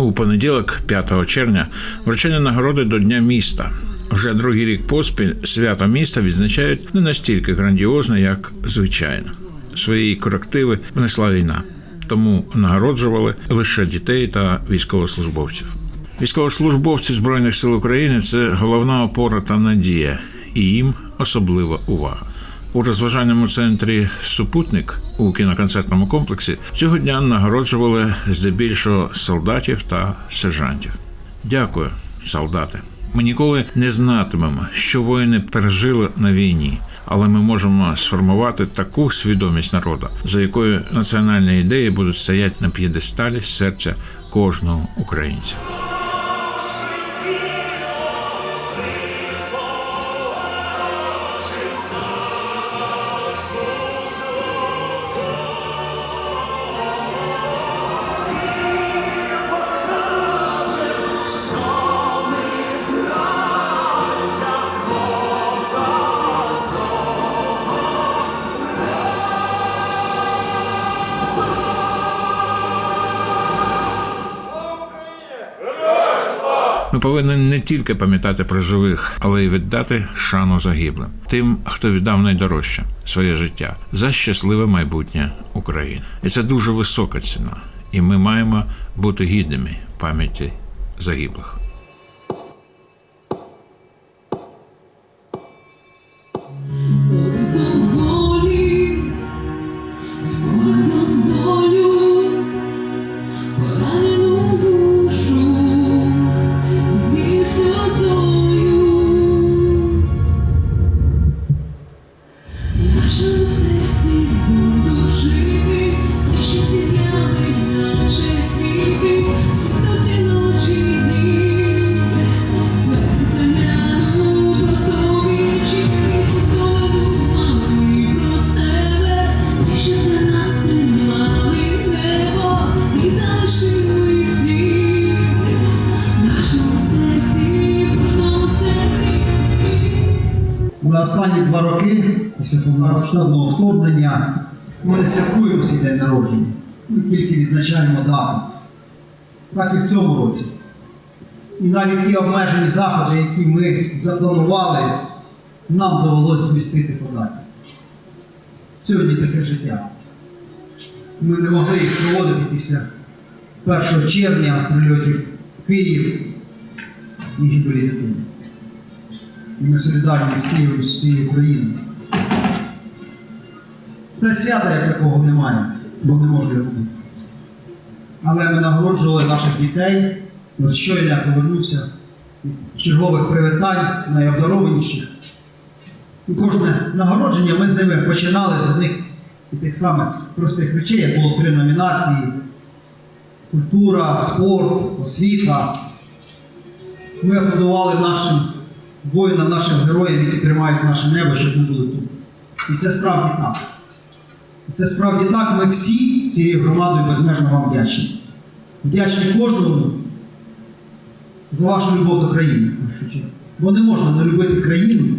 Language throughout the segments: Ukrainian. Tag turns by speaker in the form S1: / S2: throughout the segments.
S1: У понеділок, 5 червня, вручення нагороди до Дня міста. Вже другий рік поспіль свято міста відзначають не настільки грандіозно, як звичайно. Свої корективи внесла війна, тому нагороджували лише дітей та військовослужбовців. Військовослужбовці Збройних сил України це головна опора та надія, і їм особлива увага. У розважальному центрі Супутник у кіноконцертному комплексі цього дня нагороджували здебільшого солдатів та сержантів. Дякую, солдати. Ми ніколи не знатимемо, що воїни пережили на війні, але ми можемо сформувати таку свідомість народу, за якою національні ідеї будуть стояти на п'єдесталі серця кожного українця. Ми повинні не тільки пам'ятати про живих, але й віддати шану загиблим, тим, хто віддав найдорожче своє життя за щасливе майбутнє України. І це дуже висока ціна. І ми маємо бути гідними пам'яті загиблих.
S2: Роки після повномасштабного вторгнення ми не святкуємо свій день народження. Ми тільки відзначаємо дату. Так і в цьому році. І навіть ті обмежені заходи, які ми запланували, нам довелося змістити подалі. Сьогодні таке життя. Ми не могли їх проводити після 1 червня прильотів Київ і гибелі дитини. І ми солідарні з Києвом, з цією Україною. Та свята як такого немає, бо не може його бути. Але ми нагороджували наших дітей. От щойно я повернувся чергових привітань, найобдарованіших. І кожне нагородження ми з ними починали з одних і тих самих простих речей, як було три номінації: культура, спорт, освіта. Ми аплодували нашим воїнам, нашим героям, які тримають наше небо, щоб ми були тут. І це справді так. І це справді так. Ми всі цією громадою безмежно вам вдячні. Вдячні кожному за вашу любов до країни. Бо не можна не любити країну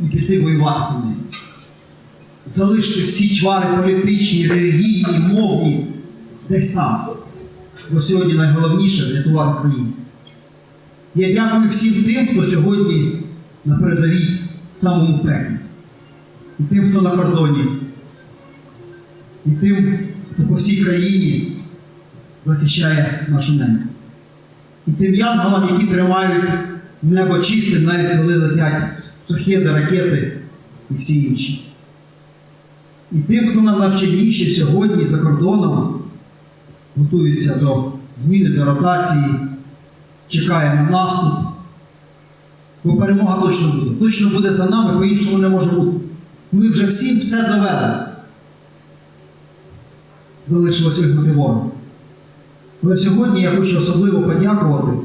S2: і піти воювати за нею. Залишити всі чвари політичні, релігійні, мовні десь там. Бо сьогодні найголовніше врятувати країну. Я дякую всім тим, хто сьогодні на передовій самому пеклі. І тим, хто на кордоні, і тим, хто по всій країні захищає нашу небо. І тим янголам, які тримають небо чистим, навіть коли летять шахеди, ракети і всі інші. І тим, хто на навчальніші сьогодні за кордоном готується до зміни, до ротації чекає на наступ. Бо перемога точно буде. Точно буде за нами, по-іншому не може бути. Ми вже всім все довели. Залишилось вигнати ворога. Але сьогодні я хочу особливо подякувати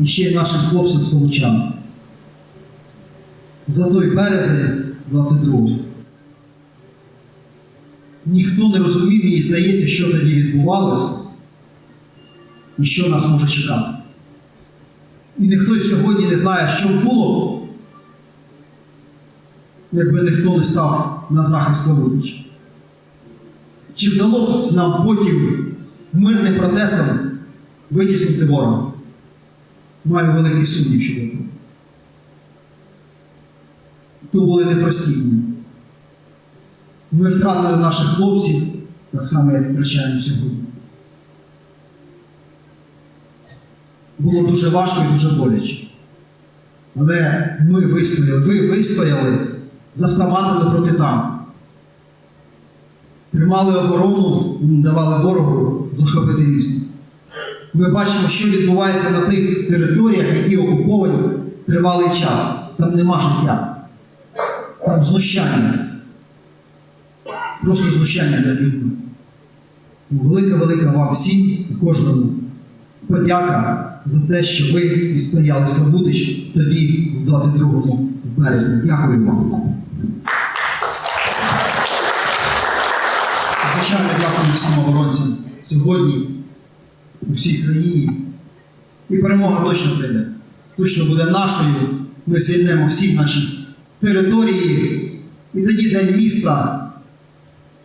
S2: і ще й нашим хлопцям словучанам за той березень 22-го. Ніхто не розумів, мені здається, що тоді відбувалося і що нас може чекати. І ніхто сьогодні не знає, що було, якби ніхто не став на захист Славутича. Чи вдалося нам потім мирним протестом витіснути ворога. Маю великий сумнів щодо того. То були непрості. Ми втратили наших хлопців, так само, як втрачаємо сьогодні. Було дуже важко і дуже боляче. Але ми вистояли, ви вистояли з автоматами проти танків. Тримали оборону не давали ворогу захопити місто. Ми бачимо, що відбувається на тих територіях, які окуповані тривалий час. Там нема життя. Там знущання. Просто знущання над людьми. Велика-велика вам всім і кожному подяка за те, що ви відстояли Слобутич тоді, в 22 березні. Дякую вам. Звичайно, дякую всім оборонцям сьогодні у всій країні. І перемога точно прийде. Точно буде нашою. Ми звільнимо всі наші території. І тоді день міста,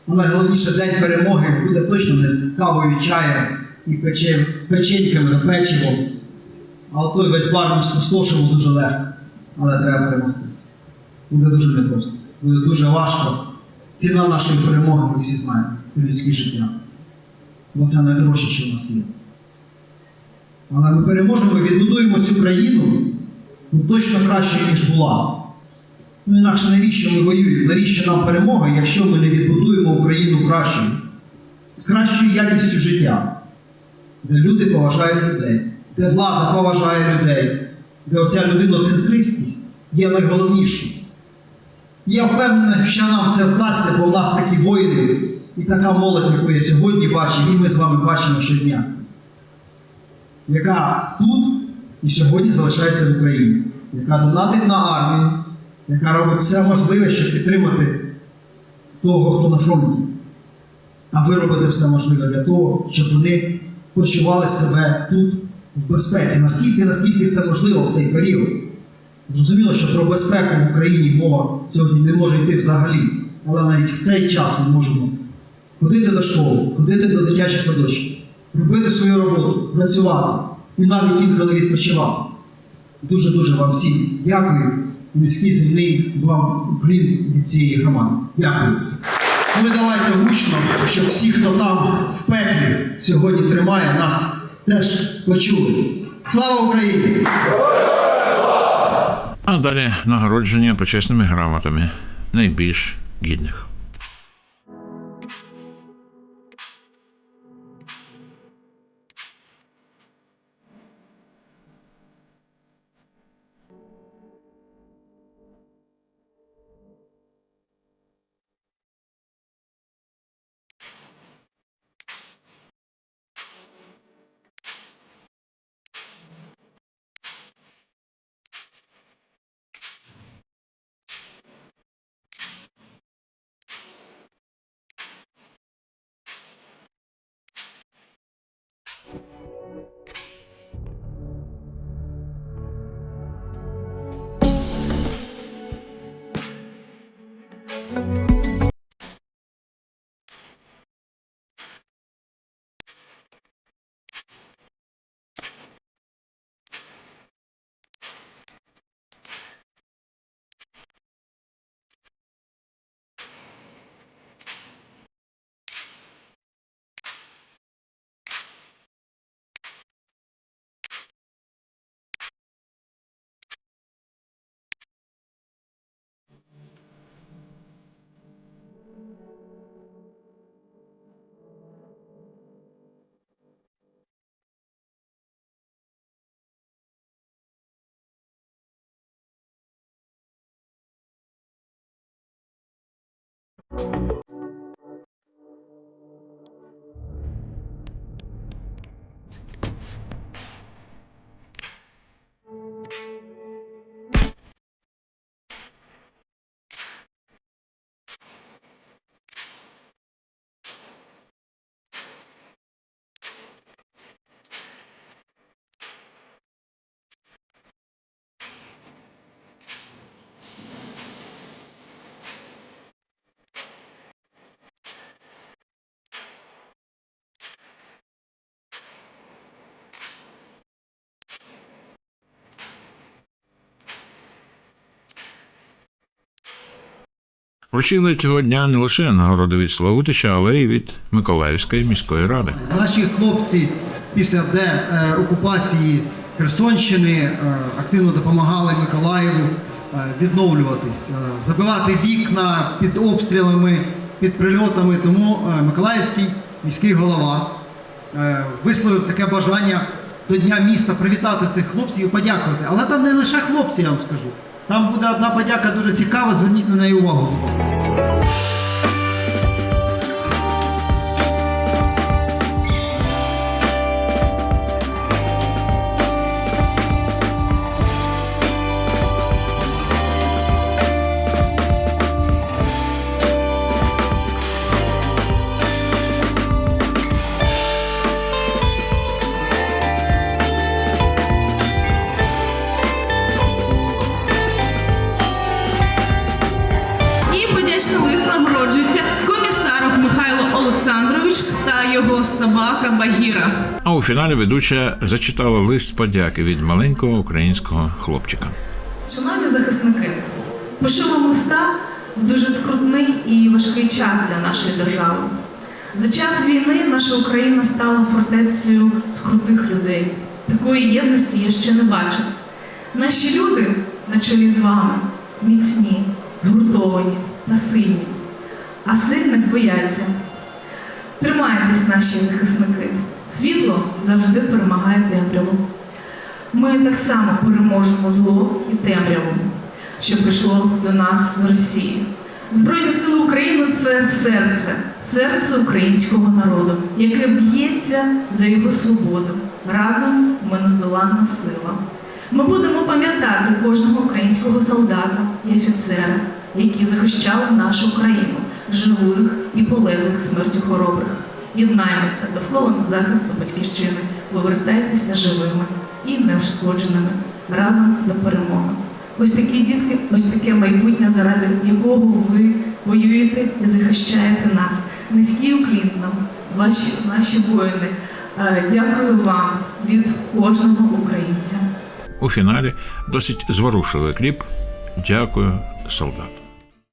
S2: а найголовніше день перемоги буде точно не з кавою, чаєм і пече- печеньками та печивом. А той весь бар ми спустошимо дуже легко. Але треба перемогти. Буде дуже непросто. Буде дуже важко. Ціна нашої перемоги, ми всі знаємо. Це людське життя. Бо це найдорожче, що в нас є. Але ми переможемо і відбудуємо цю країну ну, точно краще, ніж була. Ну інакше навіщо ми воюємо? Навіщо нам перемога, якщо ми не відбудуємо Україну кращою? З кращою якістю життя, де люди поважають людей, де влада поважає людей, де оця людиноцентристність є найголовнішою. Я впевнений, що нам це вдасться, бо в нас такі воїни і така молодь, яку я сьогодні бачив, і ми з вами бачимо щодня, яка тут і сьогодні залишається в Україні, яка донатить на армію, яка робить все можливе, щоб підтримати того, хто на фронті. А ви робите все можливе для того, щоб вони почували себе тут в безпеці, настільки, наскільки це можливо в цей період. Зрозуміло, що про безпеку в Україні мова сьогодні не може йти взагалі, але навіть в цей час ми можемо ходити до школи, ходити до дитячих садочків, робити свою роботу, працювати і навіть інколи відпочивати. Дуже-дуже вам всім дякую. Міський земний вам уклін від цієї громади. Дякую. І давайте гучно, щоб всі, хто там в пеклі сьогодні тримає, нас теж почули. Слава Україні!
S1: А далі нагородження почесними грамотами найбільш гідних. Thank you. Вручили цього дня не лише нагороди від Славутича, але й від Миколаївської міської ради.
S2: Наші хлопці після де е, Херсонщини е, активно допомагали Миколаєву е, відновлюватись, забивати вікна під обстрілами, під прильотами. Тому Миколаївський міський голова висловив таке бажання до Дня міста привітати цих хлопців і подякувати. Але там не лише хлопці, я вам скажу. Там буде одна подяка дуже цікава, зверніть на неї увагу, будь ласка.
S3: Олександрович та його собака Багіра.
S1: А у фіналі ведуча зачитала лист подяки від маленького українського хлопчика.
S3: Шановні захисники, пишу вам листа в дуже скрутний і важкий час для нашої держави. За час війни наша Україна стала фортецею скрутих людей. Такої єдності я ще не бачив. Наші люди на чолі з вами міцні, згуртовані та сильні, а сильних бояться. Тримайтесь, наші захисники. Світло завжди перемагає темряву. Ми так само переможемо зло і темряву, що прийшло до нас з Росії. Збройні сили України це серце, серце українського народу, яке б'ється за його свободу. Разом ми нездоланна сила. Ми будемо пам'ятати кожного українського солдата і офіцера, які захищали нашу країну, живих і полеглих смертю хоробрих. Єднаймося довкола захисту батьківщини, повертайтеся живими і неушкодженими разом до перемоги. Ось такі дітки, ось таке майбутнє, заради якого ви воюєте і захищаєте нас. Низький уклін нам, ваші наші воїни. Е, Дякую вам від кожного українця.
S1: У фіналі досить зворушливий кліп Дякую, солдат.